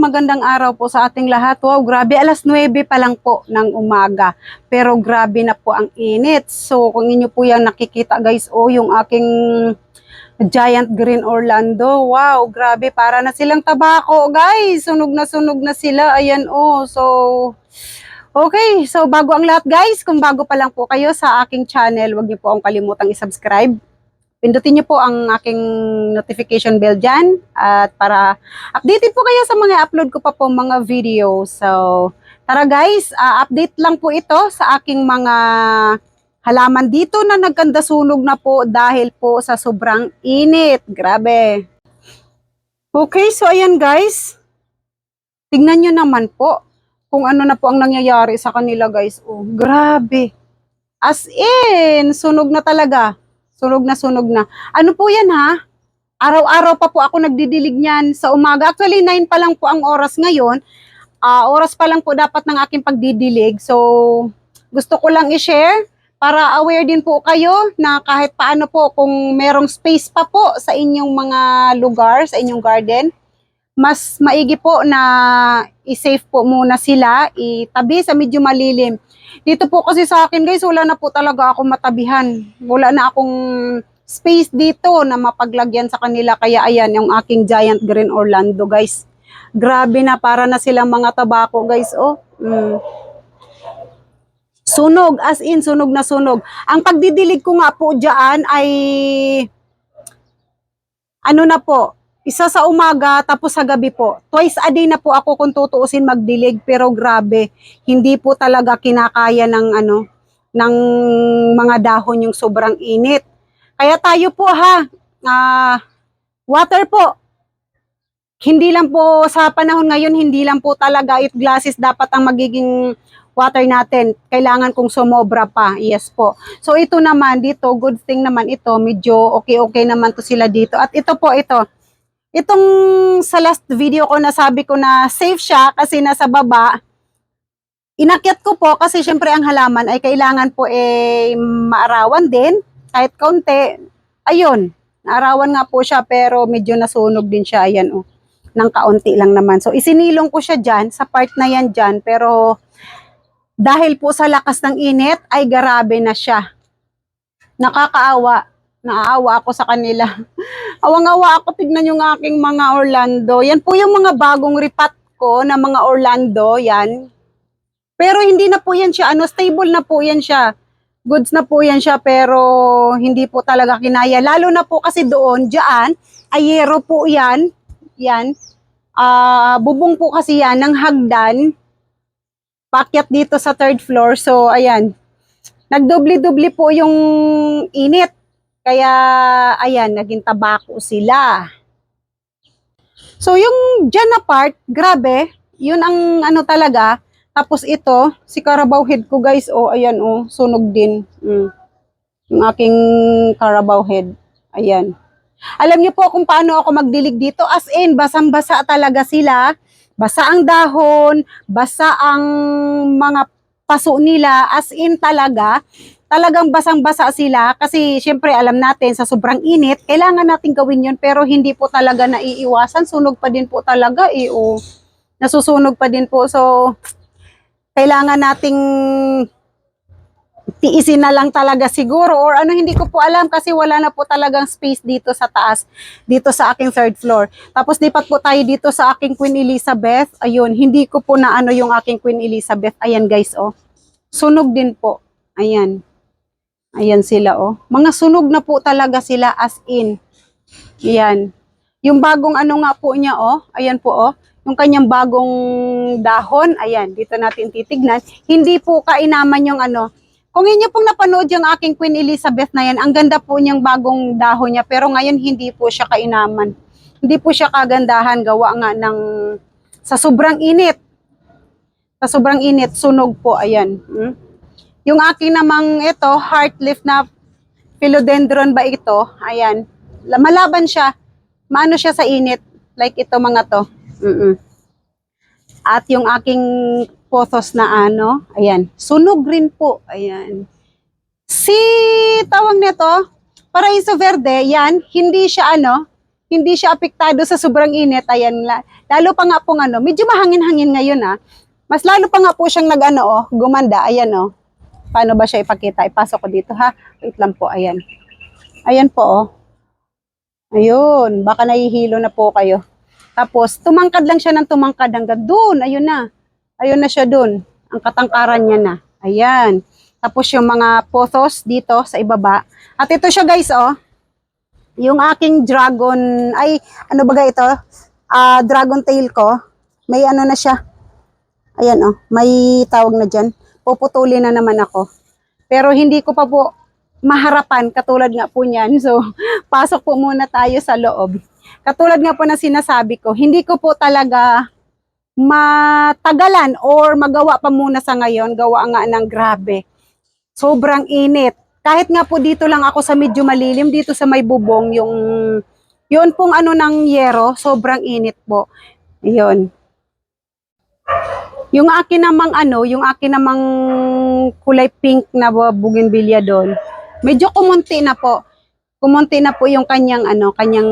Magandang araw po sa ating lahat. Wow, grabe, alas 9 pa lang po ng umaga. Pero grabe na po ang init. So kung inyo po yung nakikita guys, oh yung aking giant green Orlando. Wow, grabe, para na silang tabako guys. Sunog na sunog na sila. Ayan oh, so... Okay, so bago ang lahat guys, kung bago pa lang po kayo sa aking channel, huwag niyo po akong kalimutang i-subscribe. Pindutin niyo po ang aking notification bell dyan at para updated po kayo sa mga upload ko pa po mga video. So, tara guys, ah, update lang po ito sa aking mga halaman dito na nagkanda sunog na po dahil po sa sobrang init. Grabe. Okay, so ayan guys. Tingnan nyo naman po kung ano na po ang nangyayari sa kanila guys. Oh, grabe. As in, sunog na talaga. Sunog na sunog na. Ano po yan ha? Araw-araw pa po ako nagdidilig niyan sa umaga. Actually, 9 pa lang po ang oras ngayon. Ah, oras pa lang po dapat ng aking pagdidilig. So, gusto ko lang i-share para aware din po kayo na kahit paano po kung merong space pa po sa inyong mga lugar, sa inyong garden, mas maigi po na i-safe po muna sila, itabi sa medyo malilim. Dito po kasi sa akin guys, wala na po talaga akong matabihan. Wala na akong space dito na mapaglagyan sa kanila. Kaya ayan, yung aking giant green Orlando guys. Grabe na, para na silang mga tabako guys. Oh, mm. Sunog, as in, sunog na sunog. Ang pagdidilig ko nga po dyan ay, ano na po, isa sa umaga tapos sa gabi po. Twice a day na po ako kung tutuusin magdilig pero grabe, hindi po talaga kinakaya ng ano ng mga dahon yung sobrang init. Kaya tayo po ha, ah, water po. Hindi lang po sa panahon ngayon, hindi lang po talaga 8 glasses dapat ang magiging water natin. Kailangan kung sumobra pa. Yes po. So ito naman dito, good thing naman ito, medyo okay-okay naman to sila dito. At ito po ito, Itong sa last video ko na sabi ko na safe siya kasi nasa baba, inakyat ko po kasi syempre ang halaman ay kailangan po eh maarawan din kahit kaunti. Ayun, naarawan nga po siya pero medyo nasunog din siya. Ayan oh, ng kaunti lang naman. So isinilong ko siya dyan, sa part na yan dyan pero dahil po sa lakas ng init ay garabe na siya. Nakakaawa. Naaawa ako sa kanila. Awang-awa ako, tignan yung aking mga Orlando. Yan po yung mga bagong ripat ko na mga Orlando, yan. Pero hindi na po yan siya, ano, stable na po yan siya. Goods na po yan siya, pero hindi po talaga kinaya. Lalo na po kasi doon, dyan, ayero po yan. Yan. Ah, bubong po kasi yan ng hagdan. Pakyat dito sa third floor. So, ayan. Nagdubli-dubli po yung init. Kaya, ayan, naging tabako sila. So, yung dyan na part, grabe, yun ang ano talaga. Tapos ito, si Carabao head ko guys, oh, ayan, oh, sunog din. Mm. Yung aking Carabao head. Ayan. Alam niyo po kung paano ako magdilig dito. As in, basang-basa talaga sila. Basa ang dahon, basa ang mga paso nila. As in talaga, talagang basang-basa sila kasi syempre alam natin sa sobrang init, kailangan natin gawin yun pero hindi po talaga naiiwasan. Sunog pa din po talaga eh. O, nasusunog pa din po. So, kailangan nating tiisin na lang talaga siguro or ano hindi ko po alam kasi wala na po talagang space dito sa taas dito sa aking third floor tapos lipat po tayo dito sa aking Queen Elizabeth ayun hindi ko po na ano yung aking Queen Elizabeth ayan guys oh sunog din po ayan Ayan sila, oh. Mga sunog na po talaga sila as in. Ayan. Yung bagong ano nga po niya, oh. Ayan po, oh. Yung kanyang bagong dahon. Ayan, dito natin titignan. Hindi po kainaman yung ano. Kung inyo pong napanood yung aking Queen Elizabeth na yan, ang ganda po niyang bagong dahon niya. Pero ngayon, hindi po siya kainaman. Hindi po siya kagandahan. Gawa nga ng... Sa sobrang init. Sa sobrang init, sunog po. Ayan. Hmm? Yung aking namang ito, heart leaf na philodendron ba ito? Ayan. Malaban siya. Maano siya sa init. Like ito mga to. Mm-mm. At yung aking pothos na ano, ayan. Sunog rin po. Ayan. Si tawag nito, Paraiso Verde, yan, hindi siya ano, hindi siya apektado sa sobrang init. Ayan, la- lalo pa nga pong ano, medyo mahangin-hangin ngayon ah. Mas lalo pa nga po siyang nag-ano oh, gumanda. Ayan oh. Paano ba siya ipakita? Ipasok ko dito ha. Wait lang po, ayan. Ayan po oh. Ayun, baka nahihilo na po kayo. Tapos, tumangkad lang siya ng tumangkad hanggang doon. Ayun na. Ayun na siya doon. Ang katangkaran niya na. Ayan. Tapos yung mga pothos dito sa ibaba. At ito siya guys, oh. Yung aking dragon, ay, ano ba ito? Ah, dragon tail ko. May ano na siya. Ayan, oh. May tawag na dyan. Puputulin na naman ako. Pero hindi ko pa po maharapan katulad nga po niyan. So, pasok po muna tayo sa loob. Katulad nga po na sinasabi ko, hindi ko po talaga matagalan or magawa pa muna sa ngayon, gawa nga ng grabe. Sobrang init. Kahit nga po dito lang ako sa medyo malilim, dito sa may bubong, yung, yun pong ano ng yero, sobrang init po. Yun. Yung akin namang ano, yung akin namang kulay pink na bougainvillea doon, medyo kumunti na po. Kumunti na po yung kanyang ano, kanyang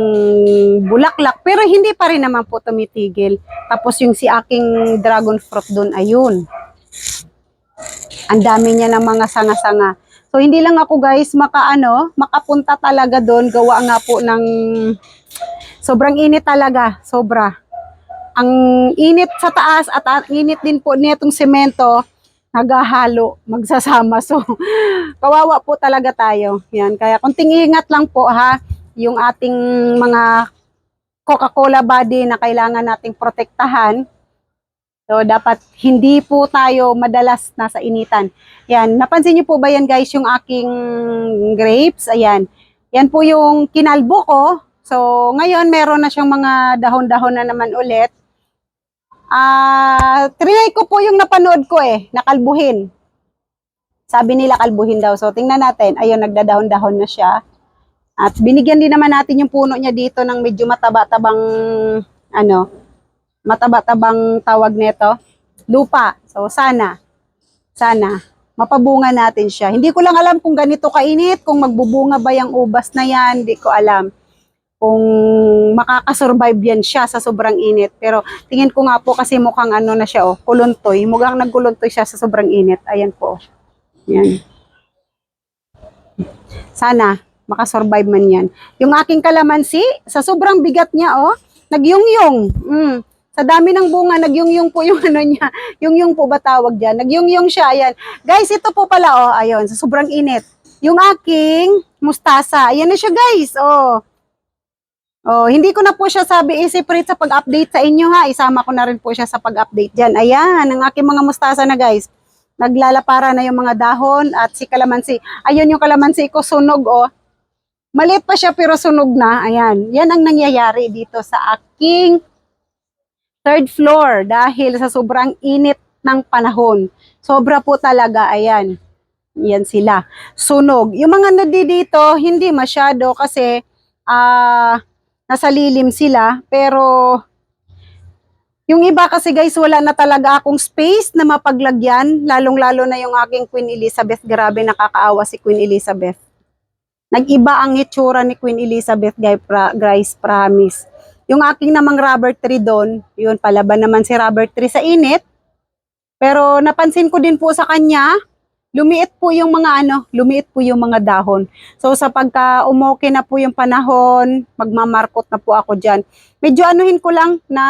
bulaklak, pero hindi pa rin naman po tumitigil. Tapos yung si aking dragon fruit doon, ayun. Ang dami niya ng mga sanga-sanga. So hindi lang ako guys makaano, makapunta talaga doon, gawa nga po ng sobrang init talaga, sobra. Ang init sa taas at ang init din po nitong semento, naghahalo, magsasama. So, kawawa po talaga tayo. Yan. Kaya kunting ingat lang po ha, yung ating mga Coca-Cola body na kailangan nating protektahan. So, dapat hindi po tayo madalas nasa initan. Yan. Napansin niyo po ba yan guys, yung aking grapes? Ayan. Yan po yung kinalbo ko. So, ngayon meron na siyang mga dahon-dahon na naman ulit. Ah, trinay ko po yung napanood ko eh, nakalbuhin. Sabi nila kalbuhin daw. So, tingnan natin. Ayun, nagdadahon-dahon na siya. At binigyan din naman natin yung puno niya dito ng medyo mataba-tabang, ano, mataba-tabang tawag nito, lupa. So, sana, sana, mapabunga natin siya. Hindi ko lang alam kung ganito kainit, kung magbubunga ba yung ubas na yan, hindi ko alam kung makakasurvive yan siya sa sobrang init. Pero tingin ko nga po kasi mukhang ano na siya, oh, kuluntoy. Mukhang nagkuluntoy siya sa sobrang init. Ayan po. Yan. Sana, makasurvive man yan. Yung aking kalamansi, sa sobrang bigat niya, oh, nagyungyong. Mm. Sa dami ng bunga, nagyungyong po yung ano niya. Yung-yung po ba tawag dyan? Nagyungyong siya, ayan. Guys, ito po pala, oh, ayun, sa sobrang init. Yung aking mustasa, ayan na siya guys, oh. Oh, hindi ko na po siya sabi i-separate sa pag-update sa inyo ha. Isama ko na rin po siya sa pag-update diyan. Ayan, ang aking mga mustasa na guys. Naglalapara na yung mga dahon at si kalamansi. Ayun yung kalamansi ko sunog oh. Maliit pa siya pero sunog na. Ayan. Yan ang nangyayari dito sa aking third floor dahil sa sobrang init ng panahon. Sobra po talaga. Ayan. Yan sila. Sunog. Yung mga nadi dito, hindi masyado kasi ah nasa lilim sila, pero yung iba kasi guys, wala na talaga akong space na mapaglagyan, lalong-lalo na yung aking Queen Elizabeth. Grabe, nakakaawa si Queen Elizabeth. Nag-iba ang itsura ni Queen Elizabeth, guys, promise. Yung aking namang rubber tree doon, yun, palaban naman si rubber tree sa init. Pero napansin ko din po sa kanya, lumiit po yung mga ano, lumiit po yung mga dahon. So sa pagka umuki na po yung panahon, magmamarkot na po ako diyan. Medyo anuhin ko lang na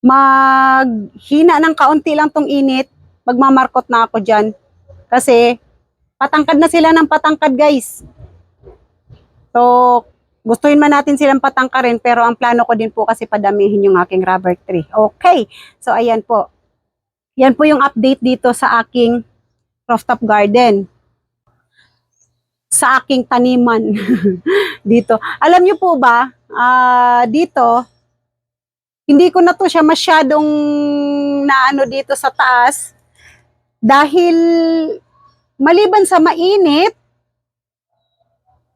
maghina ng kaunti lang tong init, magmamarkot na ako diyan. Kasi patangkad na sila ng patangkad, guys. So gustuhin man natin silang patangkarin pero ang plano ko din po kasi padamihin yung aking rubber tree. Okay. So ayan po. Yan po yung update dito sa aking rooftop garden. Sa aking taniman dito. Alam niyo po ba, ah, dito, hindi ko na to siya masyadong naano dito sa taas dahil maliban sa mainit,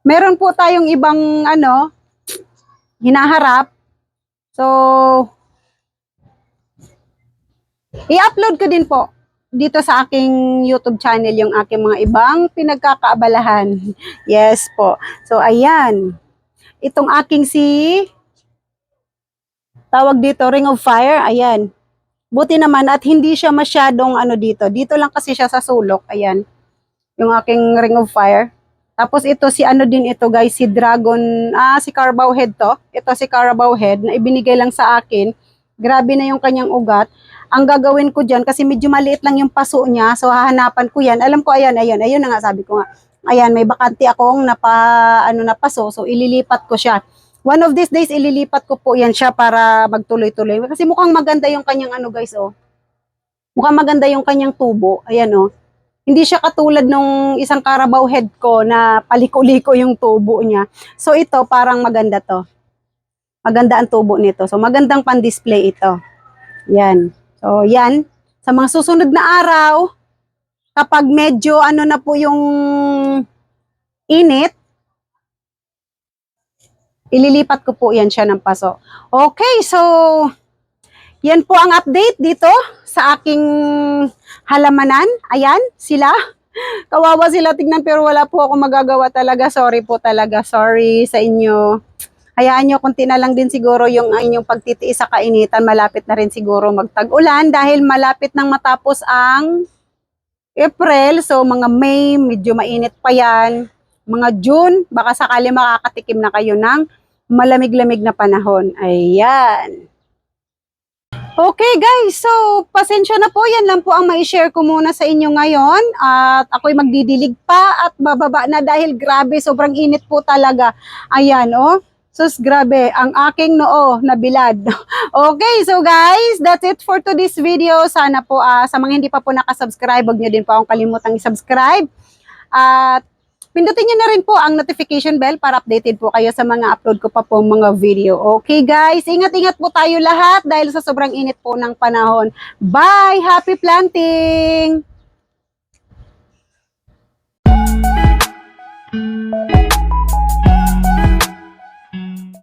meron po tayong ibang ano, hinaharap. So, I-upload ko din po dito sa aking YouTube channel yung aking mga ibang pinagkakaabalahan. Yes po. So, ayan. itong aking si tawag dito ring of fire. Ayan. Buti naman at hindi siya masyadong ano dito. Dito lang kasi siya sa sulok. Ayan. Yung aking ring of fire. Tapos ito si ano din ito guys, si Dragon, ah si Carabao Head to. Ito si Carabao Head na ibinigay lang sa akin. Grabe na yung kanyang ugat. Ang gagawin ko diyan kasi medyo maliit lang yung paso niya, so hahanapan ko 'yan. Alam ko ayan, ayan, ayun na nga sabi ko nga. Ayan, may bakante akong napa ano na paso, so ililipat ko siya. One of these days ililipat ko po 'yan siya para magtuloy-tuloy. Kasi mukhang maganda yung kanyang ano guys, oh. Mukhang maganda yung kanyang tubo. Ayan oh hindi siya katulad nung isang Carabao head ko na paliko-liko yung tubo niya. So ito parang maganda to. Maganda ang tubo nito. So magandang pan-display ito. Yan. So yan. Sa mga susunod na araw, kapag medyo ano na po yung init, ililipat ko po yan siya ng paso. Okay, so yan po ang update dito sa aking halamanan. Ayan, sila. Kawawa sila tignan pero wala po ako magagawa talaga. Sorry po talaga. Sorry sa inyo. Hayaan nyo, kunti na lang din siguro yung inyong pagtitiis sa kainitan. Malapit na rin siguro magtag-ulan dahil malapit nang matapos ang April. So, mga May, medyo mainit pa yan. Mga June, baka sakali makakatikim na kayo ng malamig-lamig na panahon. Ayan. Okay guys, so pasensya na po, yan lang po ang mai-share ko muna sa inyo ngayon. At ako'y magdidilig pa at bababa na dahil grabe, sobrang init po talaga. Ayan, oh. Sus, grabe, ang aking noo nabilad. okay, so guys, that's it for today's video. Sana po uh, sa mga hindi pa po nakasubscribe, huwag nyo din po akong kalimutang i-subscribe. At pindutin nyo na rin po ang notification bell para updated po kayo sa mga upload ko pa po mga video. Okay guys, ingat-ingat po tayo lahat dahil sa sobrang init po ng panahon. Bye! Happy planting!